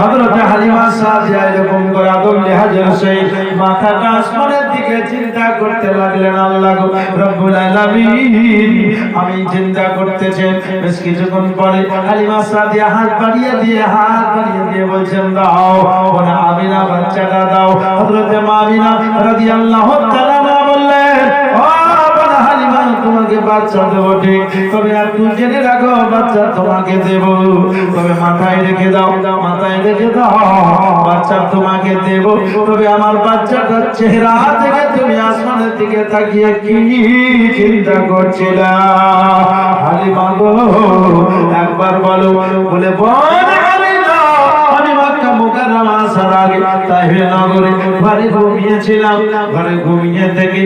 হযরতে হালিমা সাদিয়া এরকম করে আদম আল্লাহ আমি চিন্তা করতেছি, বেশ কিছুক্ষণ পরে হালিমা সাদিয়া হাত বাড়িয়ে দিয়ে, হাত বাড়িয়ে দিয়ে বলছেন, দাও আমিনা বাচ্চাটা দাও। হযরতে মা আমিনা রাদিয়াল্লাহু তাআলা বললেন তোমাকে বাচ্চা দেবো ঠিক। তবে আর তুমি জেনে রাখো, বাচ্চা তোমাকে দেব। তবে মাথায় রেখে দাও, মাথায় রেখে দাও, বাচ্চা তোমাকে দেব। তবে আমার বাচ্চাটার চেহারা থেকে তুমি আসমানের দিকে তাকিয়ে কি চিন্তা করছিলা? হালিমা গো একবার বলো, বলে, বল তাহির নগরে ঘরে ঘুমিয়েছিলাম, ঘরে ঘুমিয়ে থেকে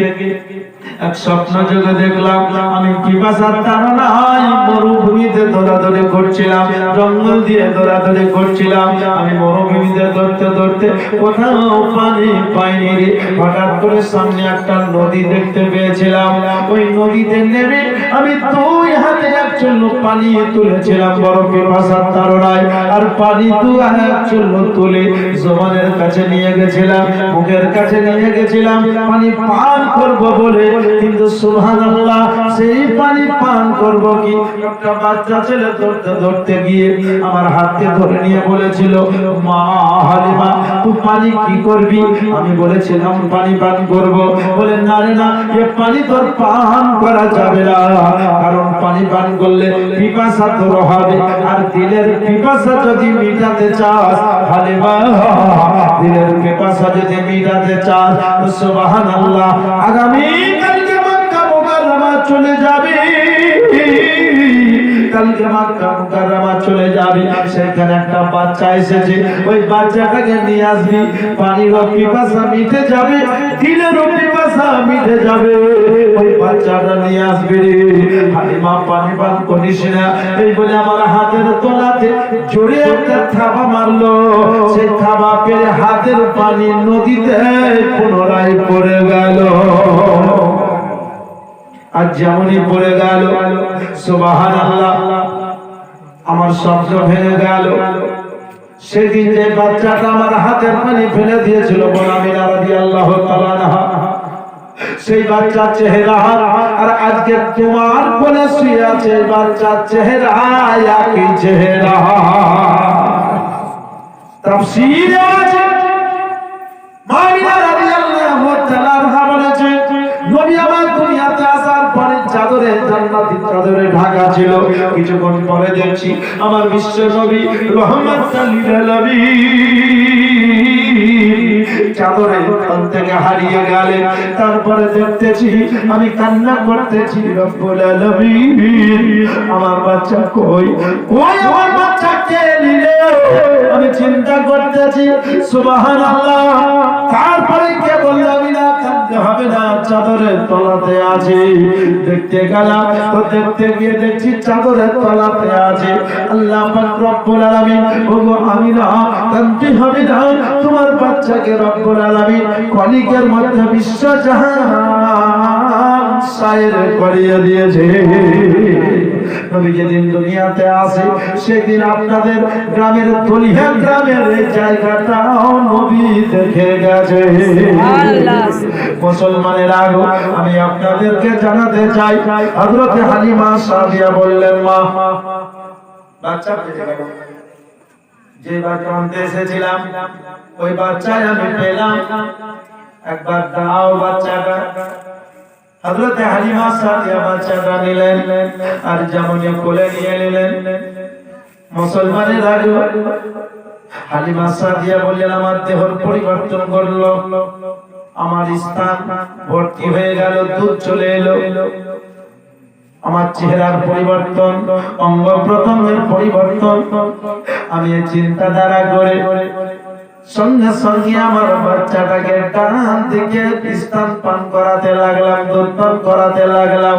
এক স্বপ্ন যোগে দেখলাম, আমি পিপাসার তাড়নায় মরুভূমিতে দৌড়াদৌড়ি করছিলাম, জঙ্গল দিয়ে দৌড়াদৌড়ি করছিলাম, আমি মরুভূমিতে দৌড়তে দৌড়তে কোথাও পানি পাইনি রে। হঠাৎ করে সামনে একটা নদী দেখতে পেয়েছিলাম। ওই নদীতে নেমে আমি দুই হাতে চুল্লু পানি তুলেছিলাম, বড় পিপাসার তাড়নায়। আর পানি দু এক চুল্লু তুলে জমানের কাছে নিয়ে গেছিলাম, মুখের কাছে নিয়ে গেছিলাম, পানি পান করব বলে। কিন্তু সুবহানাল্লাহ, সেই পানি পান করব কি? একটা বাচ্চা ছেলে ধরতে ধরতে গিয়ে আমার হাতকে ধরে নিয়ে বলেছিল, মা হালিমা, তুই পানি কি করবি? আমি বলেছিলাম, পানি পান করব। বলে, না রে না, এ পানি তোর পান করা যাবে না, কারণ পানি পান করলে পিপাসা তোর হবে আর দিলের পিপাসা যদি মিটাতে চাস, হালিমা, দিলের পিপাসা যদি মিটাতে চাস সুবহানাল্লাহ আগামী কালকে মক্কা মুকাররমা চলে যাবে। কালকে চলে যাবে। সেখানে একটা বাচ্চা এসেছে। ওই বাচ্চাটাকে নিয়ে আসবি। পানির পিপাসা মিটে যাবে। পিপাসা মিটে যাবে। ওই বাচ্চাটা নিয়ে আসবি হালিমা পানি পান করিস না। এই বলে আমার হাতের তোলাতে জোরে একটা থাবা মারলো। সেই থাবা পেরে হাতের পানি নদীতে পুনরায় পড়ে গেল। আর যেমনই পড়ে গেল সুবাহান আমার শব্দ ভেঙে গেল। সেদিন যে বাচ্চাটা আমার হাতের পানি ফেলে দিয়েছিল বোনামিনা আল্লাহ সেই বাচ্চার চেহারা আর আজকে তোমার বলে শুয়ে আছে বাচ্চার চেহারা, একই চেহারা। তাফসীরে আছে। মামিনা রাদিয়াল্লাহু তাআলা বলেছে, নবী চাদরে ঢাকা ছিল। কিছুক্ষণ পরে দেখছি আমার বিশ্ব নবী চাদরে থেকে হারিয়ে তারপরে দেখতেছি, আমি কান্না করতেছি আমার বাচ্চা কই? আমার বাচ্চা? কে নিলে? আমি চিন্তা করতেছি তারপরে কে বললাম না হবে না চাদরের তলাতে আছে দেখতে গেলাম, তো দেখতে গিয়ে দেখছি চাদরের তলাতে আছে আল্লাহ পাক রব্বুল আলামিন, ওগো আমি না কাঁদতে হবে না, তোমার বাচ্চাকে রব্বুল আলামিন কলিকের মধ্যে বিশ্ব জাহান সায়ের করিয়ে দিয়েছে। নবী যেদিন দুনিয়াতে আসে সেদিন আপনাদের গ্রামের দলিহা গ্রামের জায়গাটাও নবী দেখে গেছে। মুসলমানের আগো আমি আপনাদেরকে জানাতে চাই হযরতে হালিমা সাদিয়া বললেন মা বাচ্চা যে বাচ্চা এসেছিলাম ওই বাচ্চায় আমি পেলাম। একবার দাও বাচ্চাটা। হযরতে হালিমা সাদিয়া বাচ্চাটা নিলেন আর যেমনই কোলে নিয়ে নিলেন। মুসলমানের আগে হালিমা সাদিয়া বললেন, আমার দেহর পরিবর্তন করল। আমার স্থান ভর্তি হয়ে গেল, দুধ চলে এলো। আমার চেহারার পরিবর্তন অঙ্গ প্রত্যঙ্গের পরিবর্তন। আমি চিন্তাধারা করে সঙ্গে সঙ্গে আমার বাচ্চাটাকে ডান দিকে স্থান পান করাতে লাগলাম দুধ পান করাতে লাগলাম।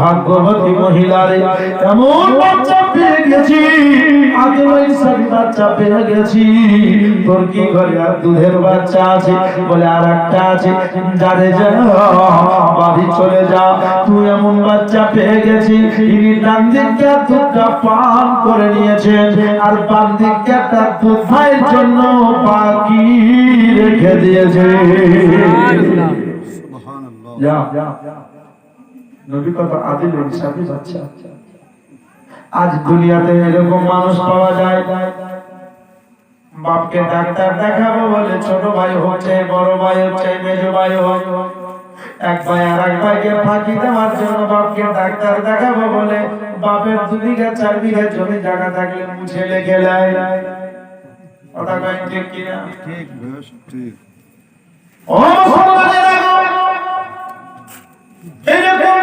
ভাগ্যবতী মহিলারে এমন বাচ্চা পেয়ে গেছি। আগে ওই বাচ্চা পেয়ে গেছি। তোর কি ঘরে আর দুধের বাচ্চা আছে? বলে আর একটা আছে। যারে যা বাড়ি চলে যা তুই এমন বাচ্চা পেয়ে গেছি। ইনি ডান দিকটা দুধটা পান করে নিয়েছেন আর বাম দিকটা তার দুধ ভাইয়ের জন্য বাকি রেখে দিয়েছে। যা নবী কত আদিল ইনসাফি বাচ্চা আজ দুনিয়াতে এরকম মানুষ পাওয়া যায়। বাপকে ডাক্তার দেখাবো বলে ছোট ভাই হচ্ছে বড় ভাই হচ্ছে মেজ ভাই হয়। এক ভাই আর এক ভাইকে ফাঁকি দেওয়ার জন্য বাপকে ডাক্তার দেখাবো বলে বাপের দু বিঘা চার বিঘা জমি জায়গা থাকলে মুছে লেগে লাই কথা কয় ঠিক কিনা? ঠিক বেশ ঠিক। ও মুসলমানেরা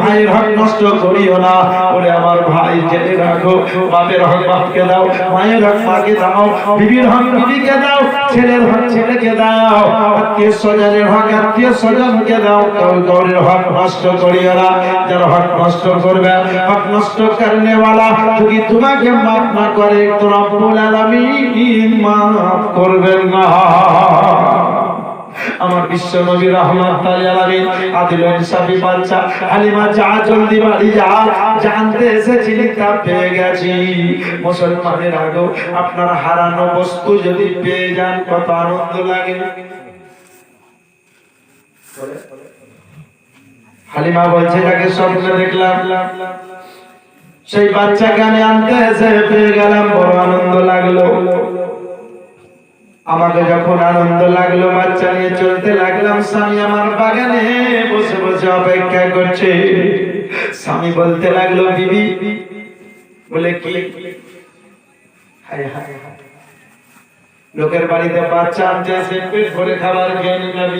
ভাই হক নষ্ট করিও না। ওরে আমার ভাই, জেনে রাখো, বাপের হক বাপকে দাও, মায়ের হক মাকে দাও, বিবির হক বিবিকে দাও, ছেলের হক ছেলেকে দাও, আত্মীয় স্বজনের হক আত্মীয় স্বজনকে দাও, কেউ গৌরের হক নষ্ট করিও না। যার হক নষ্ট করবে, হক নষ্ট वाला যদি তোমাকে মাফ না করে, তো রব্বুল আলামিন মাফ করবেন না। আমার বিশ্ব নবী রহমত আলামিন আদিল ইনসাফি বাচ্চা, হালিমা যা জলদি বাড়ি যা, জানতে এসেছিলি তা পেয়ে গেছি। মুসলমানের আগো আপনার হারানো বস্তু যদি পেয়ে যান, কত আনন্দ লাগে। হালিমা বলছে তাকে স্বপ্নে দেখলাম। সেই বাচ্চাকে আমি আনতে এসে পেয়ে গেলাম, বড় আনন্দ লাগল। আমাকে যখন আনন্দ লাগল, বাচ্চা নিয়ে চলতে লাগলাম, স্বামী আমার বাগানে বসে বসে অপেক্ষা করছে। স্বামী বলতে লাগল, বিবি, বলে, কি। লোকের বাড়িতে বাচ্চা আনতে আসে পেট ভরে খাবার খেয়ে নিলাম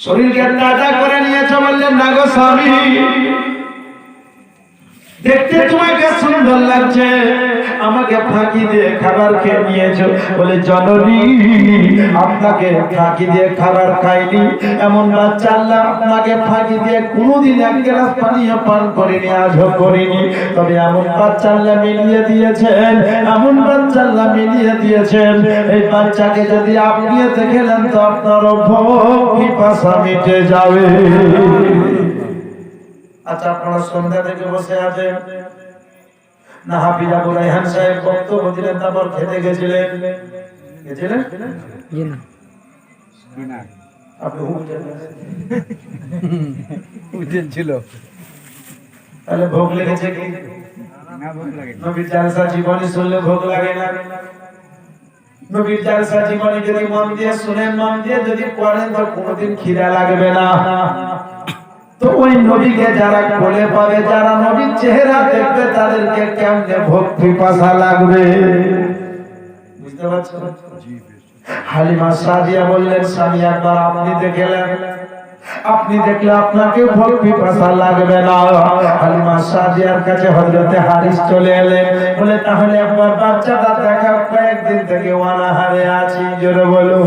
শরীরকে তাজা করে নিয়েছ বললেন, না গো স্বামী। দেখতে তোমাকে সুন্দর লাগছে। আমাকে ফাঁকি দিয়ে খাবার খেয়ে নিয়েছো। বলে, জননী, আপনাকে ফাঁকি দিয়ে খাবার খাইনি। এমন বাচ্চা আপনাকে ফাঁকি দিয়ে কোনোদিন এক গ্লাস পানীয় পান করিনি, আজও করিনি। তবে এমন বাচ্চা আল্লাহ মিলিয়ে দিয়েছেন, এমন বাচ্চা আল্লাহ মিলিয়ে দিয়েছেন। এই বাচ্চাকে যদি আপনি দেখেলেন তো আপনার ভোগ পিপাসা মিটে যাবে। আচ্ছা আপনারা সন্ধ্যা থেকে বসে আছেন। না হাফিজ আবু রাইহান সাহেব বক্তব্য দিলেন তারপর খেতে গেছিলেন। গেছিলেন? আপনি উঠেন। উঠেন ছিল। তাহলে ভোগ লেগেছে কি? না ভোগ লাগে। নবীর জালসা জীবনী শুনলে ভোগ লাগে না। নবীর জালসা জীবনী যদি মন দিয়ে শুনেন মন দিয়ে যদি পড়েন তো কোনোদিন খিদা লাগবে না। তো ওই নবীকে যারা কোলে পাবে, যারা নবীর চেহারা দেখবে, তাদেরকে কেমনে ভক্তি পাশা লাগবে? বুঝতে পারছেন? হালিমা সাদিয়া বললেন, স্বামী, একবার আপনি দেখলেন আপনি দেখলে আপনাকে ভক্তি পাশা লাগবে না। হালিমা সাদিয়ার কাছে হযরতে হারিস চলে এলেন। বলে, তাহলে একবার বাচ্চাটা দেখা, কয়েকদিন থেকে অনাহারে আছি। জোরে বলো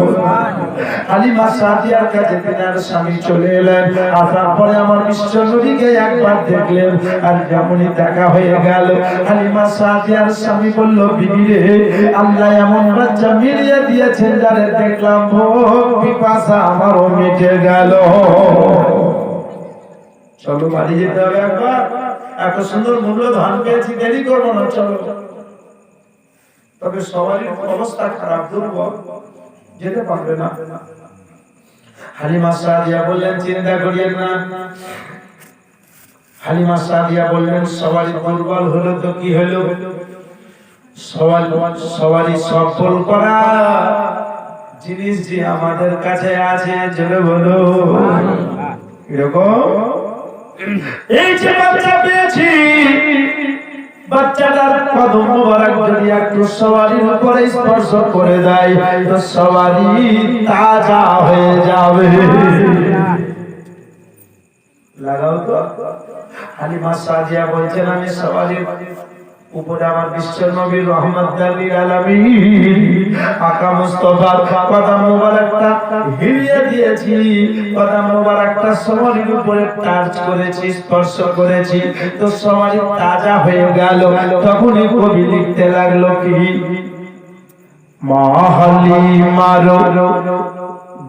হালিমা সাদিয়ার কাছে তিনার স্বামী চলে এলেন। আসার পরে আমার বিশ্ব নবীকে একবার দেখলেন আর যেমনই দেখা হয়ে গেল হালিমা সাদিয়ার স্বামী বলল, বিবি আল্লাহ এমন বাচ্চা মিলিয়ে দিয়েছেন যারে দেখলাম ভোগ পিপাসা আমারও মিটে গেল। চলো বাড়ি যেতে হবে একবার। এত সুন্দর মূল্য ধান পেয়েছি, দেরি করব না, চলো। তবে সবারই অবস্থা খারাপ, দুর্বল। যেতে পারবে না। হালিমা সাদিয়া বললেন, চিন্তা করিয়েন না। হালিমা সাদিয়া বললেন সবারই দুর্বল হলো তো কি হলো? সবার সবারই সফল করা। জিনিস যে আমাদের কাছে আছে জেনে বলো। এরকম? এই যে বাচ্চা পেয়েছি বাচ্চাটার কদম মোবারক যদি একটু সবারির উপরে স্পর্শ করে দেয়, তো সবারই তাজা হয়ে যাবে। লাগাও তো। হালিমা সাজিয়া বলছেন, আমি সবারির উপরে আমার বিশ্ব নবীর রহমত আলামিন আকা মুস্তফার কদম মোবারকটা হিলিয়ে দিয়েছি কদম মোবারকটা সবারির উপরে টাচ করেছি স্পর্শ করেছি তো সবারই তাজা হয়ে গেল তখনই কবি লিখতে লাগল কি মাহালি মারো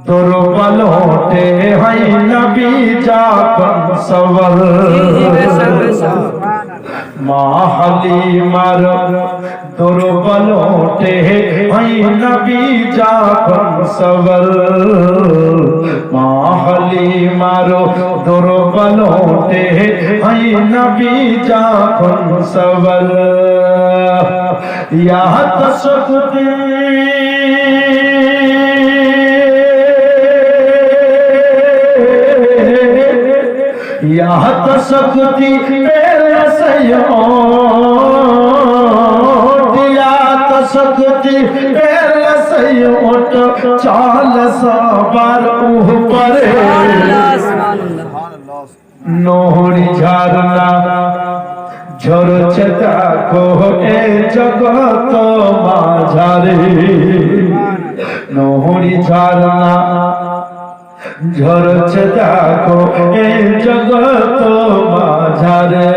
দুর্বল হতে হয় নবী জাপন সবর মাহালি মার দুর্বল হতে হয় নবী জাপন সবর মাহালি মার দুর্বল হতে হয় নবী জাপন সবর ইয়া তসকুতি यहाँ तो सकती मेरे सयोट या तो सकती मेरे सयोट चाल सवार ऊपर নোহরি ঝারনা ঝরছে দেখো এ জগত মাঝারে নহরি ঝারনা ঝরছে দেখো এই জগৎ মাঝারে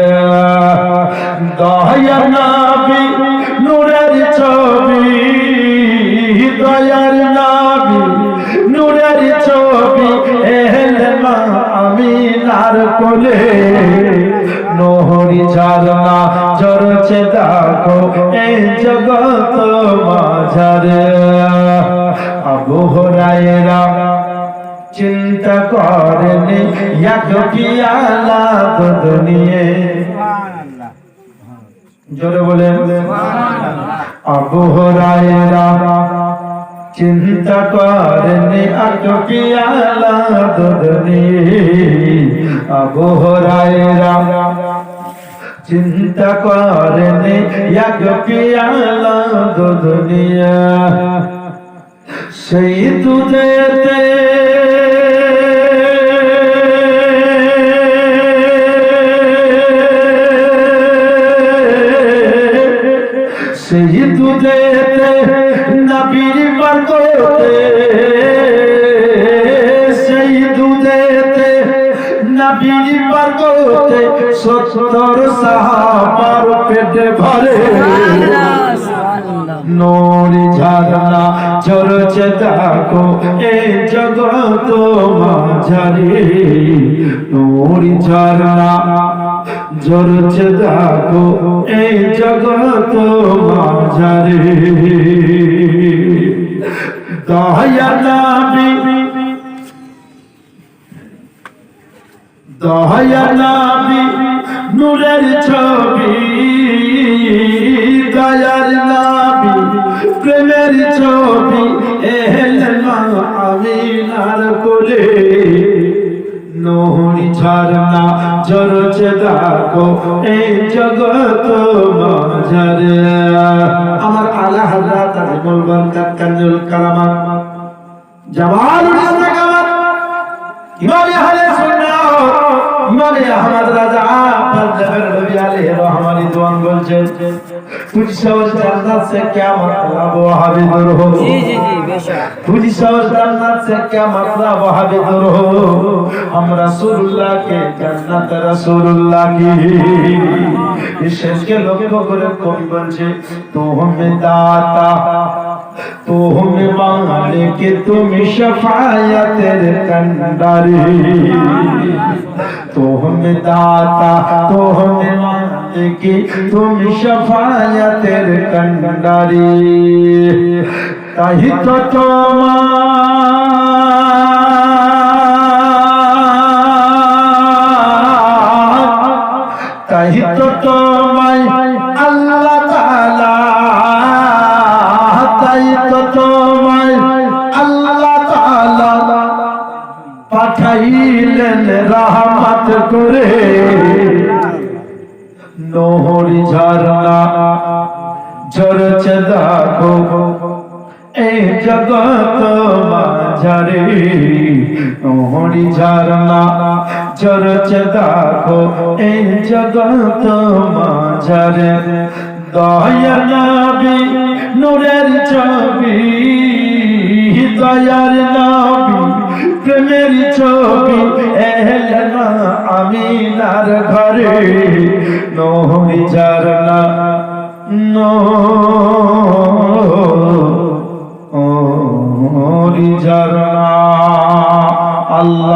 দয়া নাবি এক পিয়ালা দুধ নিয়ে জোরে বলেন। আবু হরায়রা চিন্তা করেনি এক পিয়ালা দুধ নিয়ে আবু হরায়রা চিন্তা করেনি এক পিয়ালা দুধ নিয়ে সেই দুধেতে সেই দুধেতে নবীর বরকতে সেই দুধেতে নবীর বরকতে সত্তর সাহাবার পেটে ভরে। নোরি ঝারনা ঝরছে দেখো এ জগত মাঝারে। নোরি ঝরনা ঝরছে দেখো এ জগত মাঝারে। দয়া নাবি নূরের ছবি। দয়ার নাবি, প্রেমের ছবি এলেন আমিনার কোলে। নহরি ঝরনা ঝরছে দেখো এই জগত মাঝারে। আমার আলা হযরত আজিমুল বারকাত কানজুল কালামা জামাল ইমাম আহলে মানে আহমদ রাজা পাঞ্জাবের নবী আলাইহি রহমান দিওয়ান বলছেন তুজসাও জান্নাত সে কিয়া মতলব ওয়াহাবি দূর হো জি জি জি বেশক। তুজসাও জান্নাত সে কিয়া মতলব ওয়াহাবি দূর হো হাম রাসূলুল্লাহ কে জান্নাত রাসূলুল্লাহ কি এই শেষকে লক্ষ্য করে কবি বলছে তো হমে দাতা তো হমে মালিক তুমি শফায়াতের কন্ডারি तुम दाता तुम की तुम शफायतेर कंडारी। ताही तो तुम्हार ताही तो করে নহরি ঝরনা ঝরছে দেখো এই জগত মাঝারে, নহরি ঝরনা ঝরছে দেখো এই জগত মাঝারে দয়ার নবী নূরের ছবি, দয়ার নবী প্রেমের ছবি এহেলনা আমিনার ঘরে। নহরি ঝরনা নহরি ঝরনা আল্লাহ